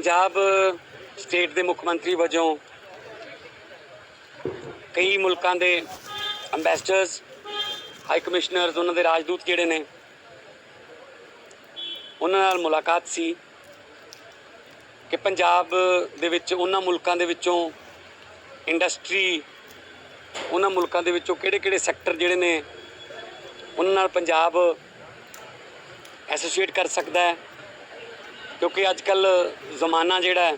Punjab state ਦੇ ਮੁੱਖ ਮੰਤਰੀ ਵਜੋਂ ਕਈ ਮੁਲਕਾਂ ਦੇ ਐਮਬੈਸਡਰਸ ਹਾਈ ਕਮਿਸ਼ਨਰਸ ਉਹਨਾਂ ਦੇ ਰਾਜਦੂਤ ਜਿਹੜੇ ਨੇ, ਉਹਨਾਂ ਨਾਲ ਮੁਲਾਕਾਤ ਸੀ ਕਿ ਪੰਜਾਬ ਦੇ ਵਿੱਚ, ਉਹਨਾਂ ਮੁਲਕਾਂ ਦੇ ਵਿੱਚੋਂ ਇੰਡਸਟਰੀ ਉਹਨਾਂ ਮੁਲਕਾਂ ਦੇ ਵਿੱਚੋਂ ਕਿਹੜੇ-ਕਿਹੜੇ ਸੈਕਟਰ ਜਿਹੜੇ ਨੇ, ਉਹਨਾਂ ਨਾਲ ਪੰਜਾਬ ਐਸੋਸੀਏਟ ਕਰ ਸਕਦਾ ਹੈ। ਕਿਉਂਕਿ ਅੱਜ ਕੱਲ ਜ਼ਮਾਨਾ ਜਿਹੜਾ ਹੈ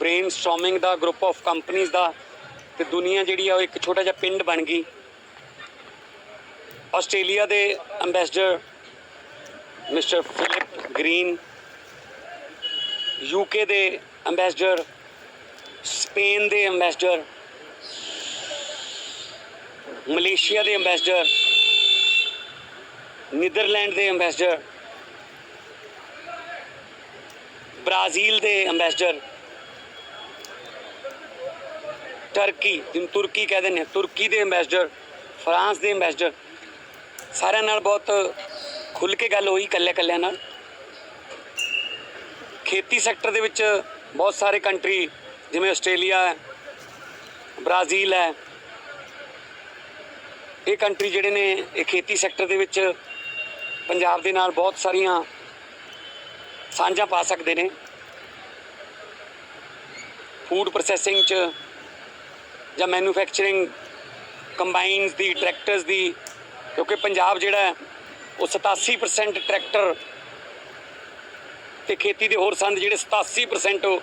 ਬ੍ਰੇਨ ਸਟਾਰਮਿੰਗ ਦਾ ਗਰੁੱਪ ਆਫ ਕੰਪਨੀਆਂ ਦਾ ਤੇ ਦੁਨੀਆ ਜਿਹੜੀ ਆ ਉਹ ਇੱਕ ਛੋਟਾ ਜਿਹਾ ਪਿੰਡ ਬਣ ਗਈ। ਆਸਟ੍ਰੇਲੀਆ ਦੇ ambassador mister Philip Green UK ਦੇ ਐਮਬੈਸਡਰ ਸਪੇਨ ਦੇ ਐਮਬੈਸਡਰ ਮਲੇਸ਼ੀਆ ਦੇ ਐਮਬੈਸਡਰ ਨੀਦਰਲੈਂਡ ਦੇ ਐਮਬੈਸਡਰ ਬ੍ਰਾਜ਼ੀਲ ਦੇ ਐਮਬੈਸਡਰ ਟਰਕੀ ਜਿਹਨੂੰ ਤੁਰਕੀ ਕਹਿੰਦੇ ਨੇ ਤੁਰਕੀ ਦੇ ਐਮਬੈਸਡਰ ਫਰਾਂਸ ਦੇ ਐਮਬੈਸਡਰ ਸਾਰਿਆਂ ਨਾਲ ਬਹੁਤ ਖੁੱਲ ਕੇ ਗੱਲ ਹੋਈ ਇਕੱਲੇ ਇਕੱਲਿਆਂ ਨਾਲ। ਖੇਤੀ ਸੈਕਟਰ ਦੇ ਵਿੱਚ ਬਹੁਤ ਸਾਰੇ ਕੰਟਰੀ ਜਿਵੇਂ ਆਸਟ੍ਰੇਲੀਆ ਹੈ, ਬ੍ਰਾਜ਼ੀਲ ਹੈ, ਇਹ ਕੰਟਰੀ ਜਿਹੜੇ ਨੇ, ਇਹ ਖੇਤੀ ਸੈਕਟਰ ਦੇ ਵਿੱਚ ਪੰਜਾਬ ਦੇ ਨਾਲ ਬਹੁਤ ਸਾਰੀਆਂ ਸਾਂਝਾ ਪਾ ਸਕਦੇ ਨੇ। ਫੂਡ ਪ੍ਰੋਸੈਸਿੰਗ ਚ ਜਾਂ ਮੈਨੂਫੈਕਚਰਿੰਗ ਕੰਬਾਈਨਸ ਦੀ ਟਰੈਕਟਰਸ ਦੀ, ਕਿਉਂਕਿ ਪੰਜਾਬ ਜਿਹੜਾ ਉਹ 87% ਟਰੈਕਟਰ ਤੇ ਖੇਤੀ ਦੇ ਹੋਰ ਸੰਦ ਜਿਹੜੇ 87%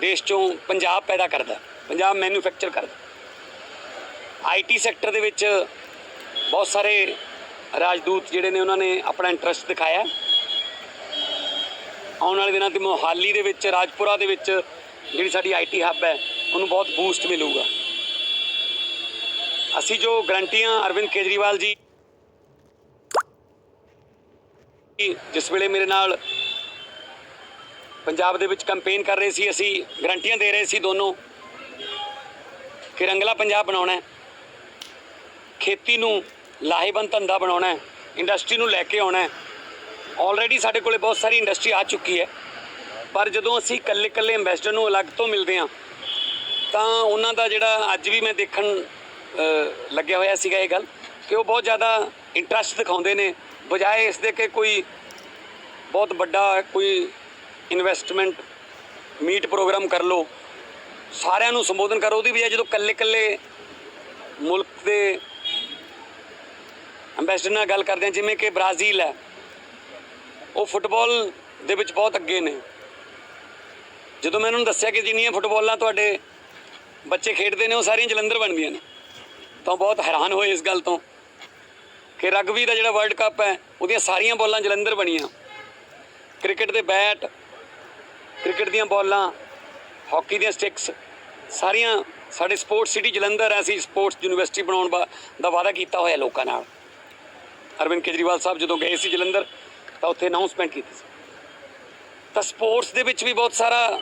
ਦੇਸ਼ ਚੋਂ ਪੰਜਾਬ ਪੈਦਾ ਕਰਦਾ ਪੰਜਾਬ ਮੈਨੂਫੈਕਚਰ ਕਰਦਾ ਆਈਟੀ ਸੈਕਟਰ ਦੇ ਵਿੱਚ ਬਹੁਤ ਸਾਰੇ ਰਾਜਦੂਤ ਜਿਹੜੇ ਨੇ, ਉਹਨਾਂ ਨੇ ਆਪਣਾ ਇੰਟਰਸਟ ਦਿਖਾਇਆ ਆਉਣ ਵਾਲੇ ਦਿਨਾਂ ਤੇ ਮੋਹਾਲੀ ਦੇ ਵਿੱਚ, ਰਾਜਪੁਰਾ ਦੇ ਵਿੱਚ ਜਿਹੜੀ ਸਾਡੀ ਆਈਟੀ ਹੱਬ ਹੈ, ਉਹਨੂੰ ਬਹੁਤ ਬੂਸਟ ਮਿਲੂਗਾ। ਅਸੀਂ ਜੋ ਗਰੰਟੀਆਂ ਅਰਵਿੰਦ ਕੇਜਰੀਵਾਲ ਜੀ ਜਿਸ ਵੇਲੇ ਮੇਰੇ ਨਾਲ ਪੰਜਾਬ ਦੇ ਵਿੱਚ ਕੈਂਪੇਨ ਕਰ ਰਹੇ ਸੀ, ਅਸੀਂ ਗਰੰਟੀਆਂ ਦੇ ਰਹੇ ਸੀ ਦੋਨੋਂ ਕਿ ਰੰਗਲਾ ਪੰਜਾਬ ਬਣਾਉਣਾ ਹੈ, ਖੇਤੀ ਨੂੰ ਲਾਹੇਵੰਦ ਧੰਦਾ ਬਣਾਉਣਾ ਹੈ, ਇੰਡਸਟਰੀ ਨੂੰ ਲੈ ਕੇ ਆਉਣਾ ਹੈ ਆਲਰੇਡੀ ਸਾਡੇ ਕੋਲੇ ਬਹੁਤ ਸਾਰੀ ਇੰਡਸਟਰੀ ਆ ਚੁੱਕੀ ਹੈ। ਪਰ ਜਦੋਂ ਅਸੀਂ ਇਕੱਲੇ ਇਕੱਲੇ ਐਮਬੈਸਡਰ ਨੂੰ ਅਲੱਗ ਤੋਂ ਮਿਲਦੇ ਹਾਂ, ਤਾਂ ਉਹਨਾਂ ਦਾ ਜਿਹੜਾ ਅੱਜ ਵੀ ਮੈਂ ਦੇਖਣ ਲੱਗਿਆ ਹੋਇਆ ਸੀਗਾ ਇਹ ਗੱਲ ਕਿ ਉਹ ਬਹੁਤ ਜ਼ਿਆਦਾ ਇੰਟਰਸਟ ਦਿਖਾਉਂਦੇ ਨੇ। ਬਜਾਏ ਇਸ ਦੇ ਕਿ ਕੋਈ ਬਹੁਤ ਵੱਡਾ ਕੋਈ ਇਨਵੈਸਟਮੈਂਟ ਮੀਟ ਪ੍ਰੋਗਰਾਮ ਕਰ ਲਓ, ਸਾਰਿਆਂ ਨੂੰ ਸੰਬੋਧਨ ਕਰੋ। ਉਹਦੀ ਬਜਾਏ ਜਦੋਂ ਕੱਲੇ ਕੱਲੇ ਮੁਲਕ ਦੇ ਐਮਬੈਸਡਰ ਨਾਲ ਗੱਲ ਕਰਦੇ ਹਾਂ, ਜਿਵੇਂ ਕਿ ਬ੍ਰਾਜ਼ੀਲ ਹੈ ਉਹ ਫੁੱਟਬਾਲ ਦੇ ਵਿੱਚ ਬਹੁਤ ਅੱਗੇ ਨੇ। ਜਦੋਂ ਮੈਂ ਉਹਨਾਂ ਨੂੰ ਦੱਸਿਆ ਕਿ ਜਿੰਨੀਆਂ ਫੁੱਟਬਾਲਾਂ ਤੁਹਾਡੇ ਬੱਚੇ ਖੇਡਦੇ ਨੇ, ਉਹ ਸਾਰੀਆਂ ਜਲੰਧਰ ਬਣਦੀਆਂ ਨੇ। ਤਾਂ ਬਹੁਤ ਹੈਰਾਨ ਹੋਏ ਇਸ ਗੱਲ ਤੋਂ ਕਿ ਰਗਬੀ ਦਾ ਜਿਹੜਾ ਵਰਲਡ ਕੱਪ ਹੈ, ਉਹਦੀਆਂ ਸਾਰੀਆਂ ਬਾਲਾਂ ਜਲੰਧਰ ਬਣੀਆਂ। ਕ੍ਰਿਕਟ ਦੇ ਬੈਟ, ਕ੍ਰਿਕਟ ਦੀਆਂ ਬਾਲਾਂ, ਹਾਕੀ ਦੀਆਂ ਸਟਿਕਸ, ਸਾਰੀਆਂ ਸਾਡੇ ਸਪੋਰਟਸ ਸਿਟੀ ਜਲੰਧਰ ਹੈ ਅਸੀਂ ਸਪੋਰਟਸ ਯੂਨੀਵਰਸਿਟੀ ਬਣਾਉਣ ਬਾ- ਦਾ ਵਾਅਦਾ ਕੀਤਾ ਹੋਇਆ ਲੋਕਾਂ ਨਾਲ। ਅਰਵਿੰਦ ਕੇਜਰੀਵਾਲ ਸਾਹਿਬ ਜਦੋਂ ਗਏ ਸੀ ਜਲੰਧਰ ਤਾਂ ਉੱਥੇ ਅਨਾਉਂਸਮੈਂਟ ਕੀਤੀ ਸੀ। ਤਾਂ ਸਪੋਰਟਸ ਦੇ ਵਿੱਚ ਵੀ ਬਹੁਤ ਸਾਰਾ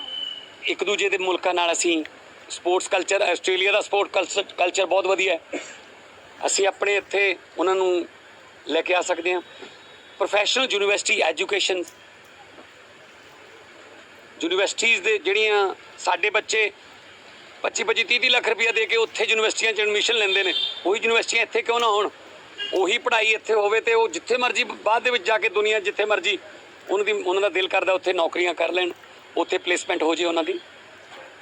ਇੱਕ ਦੂਜੇ ਦੇ ਮੁਲਕਾਂ ਨਾਲ ਅਸੀਂ ਸਪੋਰਟਸ ਕਲਚਰ ਆਸਟ੍ਰੇਲੀਆ ਦਾ ਸਪੋਰਟ ਕਲਚਰ ਕਲਚਰ ਬਹੁਤ ਵਧੀਆ ਹੈ। ਅਸੀਂ ਆਪਣੇ ਇੱਥੇ ਉਹਨਾਂ ਨੂੰ ਲੈ ਕੇ ਆ ਸਕਦੇ ਹਾਂ। ਪ੍ਰੋਫੈਸ਼ਨਲ ਯੂਨੀਵਰਸਿਟੀ ਐਜੂਕੇਸ਼ਨ ਯੂਨੀਵਰਸਿਟੀਆਂ ਦੇ ਜਿਹੜੀਆਂ ਸਾਡੇ ਬੱਚੇ 25 25 30 30 ਲੱਖ ਰੁਪਇਆ ਦੇ ਕੇ ਉੱਥੇ ਯੂਨੀਵਰਸਿਟੀਆਂ 'ਚ ਐਡਮਿਸ਼ਨ ਲੈਂਦੇ ਨੇ, ਉਹੀ ਯੂਨੀਵਰਸਿਟੀਆਂ ਇੱਥੇ ਕਿਉਂ ਨਾ ਹੋਣ? ਉਹੀ ਪੜ੍ਹਾਈ ਇੱਥੇ ਹੋਵੇ ਤੇ ਉਹ ਜਿੱਥੇ ਮਰਜ਼ੀ ਬਾਅਦ ਦੇ ਵਿੱਚ ਜਾ ਕੇ ਦੁਨੀਆ ਜਿੱਥੇ ਮਰਜ਼ੀ ਉਹਨਾਂ ਦੀ, ਉਹਨਾਂ ਦਾ ਦਿਲ ਕਰਦਾ ਉੱਥੇ ਨੌਕਰੀਆਂ ਕਰ ਲੈਣ, ਉੱਥੇ ਪਲੇਸਮੈਂਟ ਹੋ ਜੇ ਉਹਨਾਂ ਦੀ।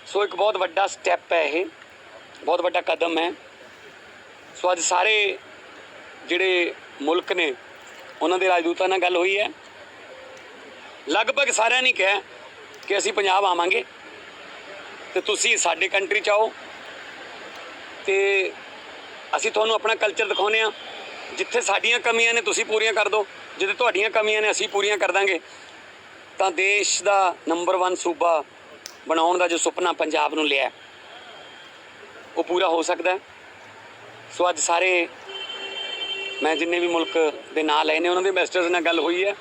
ਸੋ ਇੱਕ ਬਹੁਤ ਵੱਡਾ ਸਟੈਪ ਹੈ ਇਹ, ਬਹੁਤ ਵੱਡਾ ਕਦਮ ਹੈ। ਸੋ ਅੱਜ ਸਾਰੇ ਜਿਹੜੇ ਮੁਲਕ ਨੇ, ਉਹਨਾਂ ਦੇ ਰਾਜਦੂਤਾਂ ਨਾਲ ਗੱਲ ਹੋਈ ਹੈ। ਲਗਭਗ ਸਾਰਿਆਂ ਨੇ ਕਿਹਾ ਕਿ ਅਸੀਂ ਪੰਜਾਬ ਆਵਾਂਗੇ ਤੇ ਤੁਸੀਂ ਸਾਡੇ ਕੰਟਰੀ ਚ ਆਓ ਤੇ ਅਸੀਂ ਤੁਹਾਨੂੰ ਆਪਣਾ ਕਲਚਰ ਦਿਖਾਉਨੇ ਆ ਜਿੱਥੇ ਸਾਡੀਆਂ ਕਮੀਆਂ ਨੇ ਤੁਸੀਂ ਪੂਰੀਆਂ ਕਰ ਦਿਓ। ਜਿੱਥੇ ਤੁਹਾਡੀਆਂ ਕਮੀਆਂ ਨੇ ਅਸੀਂ ਪੂਰੀਆਂ ਕਰ ਦਾਂਗੇ। ਤਾਂ ਦੇਸ਼ ਦਾ ਨੰਬਰ 1 ਸੂਬਾ ਬਣਾਉਣ ਦਾ ਜੋ ਸੁਪਨਾ ਪੰਜਾਬ ਨੂੰ ਲਿਆ ਉਹ ਪੂਰਾ ਹੋ ਸਕਦਾ ਸੋ ਅੱਜ ਸਾਰੇ ਮੈਂ ਜਿੰਨੇ ਵੀ ਮੁਲਕ ਦੇ ਨਾਂ ਲਏ ਨੇ, ਉਹਨਾਂ ਦੇ ਇੰਵੈਸਟਰਸ ਨਾਲ ਗੱਲ ਹੋਈ ਹੈ।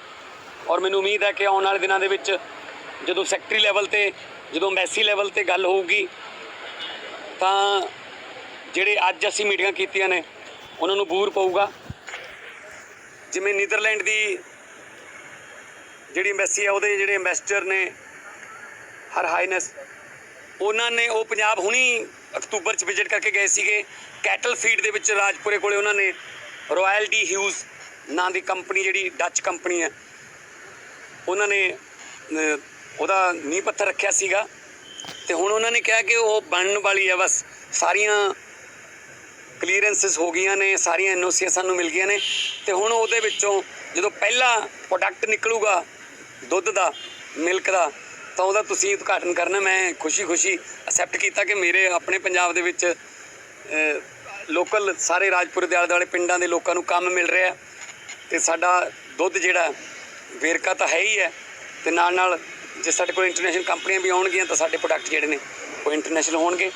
ਔਰ ਮੈਨੂੰ ਉਮੀਦ ਹੈ ਕਿ ਆਉਣ ਵਾਲੇ ਦਿਨਾਂ ਦੇ ਵਿੱਚ ਜਦੋਂ ਸੈਕਟਰੀ ਲੈਵਲ ਤੇ, ਜਦੋਂ ਐਮਬੈਸੀ ਲੈਵਲ ਤੇ ਗੱਲ ਹੋਊਗੀ, ਤਾਂ ਜਿਹੜੇ ਅੱਜ ਅਸੀਂ ਮੀਟਿੰਗਾਂ ਕੀਤੀਆਂ ਨੇ ਉਹਨਾਂ ਨੂੰ ਬੂਰ ਪਊਗਾ। ਜਿਵੇਂ ਨੀਦਰਲੈਂਡ ਦੀ ਜਿਹੜੀ ਐਮਬੈਸੀ ਹੈ ਉਹਦੇ ਜਿਹੜੇ ਐਮਬੈਸਡਰ ਨੇ, ਹਰ ਹਾਈਨੈਸ, ਉਹਨਾਂ ਨੇ ਉਹ ਪੰਜਾਬ ਹੁਣੀ ਅਕਤੂਬਰ ਚ ਵਿਜ਼ਿਟ ਕਰਕੇ ਗਏ ਸੀਗੇ। ਕੈਟਲ ਫੀਡ ਦੇ ਵਿੱਚ ਰਾਜਪੁਰੇ ਕੋਲੇ ਉਹਨਾਂ ਨੇ ਰਾਇਲ ਡੀ ਹਿਊਜ਼ ਨਾਂ ਦੀ ਕੰਪਨੀ ਜਿਹੜੀ ਡੱਚ ਕੰਪਨੀ ਹੈ, ਉਹਨਾਂ ਨੇ ਉਹਦਾ ਨੀਂਹ ਪੱਥਰ ਰੱਖਿਆ ਸੀਗਾ। ਤੇ ਹੁਣ ਉਹਨਾਂ ਨੇ ਕਿਹਾ ਕਿ ਉਹ ਬਣਨ ਵਾਲੀ ਹੈ ਬਸ, ਸਾਰੀਆਂ ਕਲੀਅਰੈਂਸਸ ਹੋ ਗਈਆਂ ਨੇ, ਸਾਰੀਆਂ ਐਨਓਸੀਆਂ ਸਾਨੂੰ ਮਿਲ ਗਈਆਂ ਨੇ ਤੇ ਹੁਣ ਉਹਦੇ ਵਿੱਚੋਂ ਜਦੋਂ ਪਹਿਲਾ ਪ੍ਰੋਡਕਟ ਨਿਕਲੂਗਾ ਦੁੱਧ ਦਾ ਮਿਲਕ ਦਾ, ਤਾਂ ਉਹਦਾ ਤੁਸੀਂ ਉਦਘਾਟਨ ਕਰਨਾ, ਮੈਂ ਖੁਸ਼ੀ-ਖੁਸ਼ੀ ਅਸੈਪਟ ਕੀਤਾ ਕਿ ਮੇਰੇ ਆਪਣੇ ਪੰਜਾਬ ਦੇ ਵਿੱਚ ਲੋਕਲ ਸਾਰੇ ਰਾਜਪੁਰ ਦੇ ਆਲੇ ਦੁਆਲੇ ਪਿੰਡਾਂ ਦੇ ਲੋਕਾਂ ਨੂੰ ਕੰਮ ਮਿਲ ਰਿਹਾ ਤੇ ਸਾਡਾ ਦੁੱਧ ਜਿਹੜਾ ਵੇਰਕਾ ਤਾਂ ਹੈ ਹੀ ਹੈ ਤੇ ਨਾਲ ਨਾਲ ਜੇ ਸਾਡੇ ਕੋਲ ਇੰਟਰਨੈਸ਼ਨਲ ਕੰਪਨੀਆਂ ਵੀ ਆਉਣਗੀਆਂ ਤਾਂ ਸਾਡੇ ਪ੍ਰੋਡਕਟ ਜਿਹੜੇ ਨੇ ਉਹ ਇੰਟਰਨੈਸ਼ਨਲ ਹੋਣਗੇ।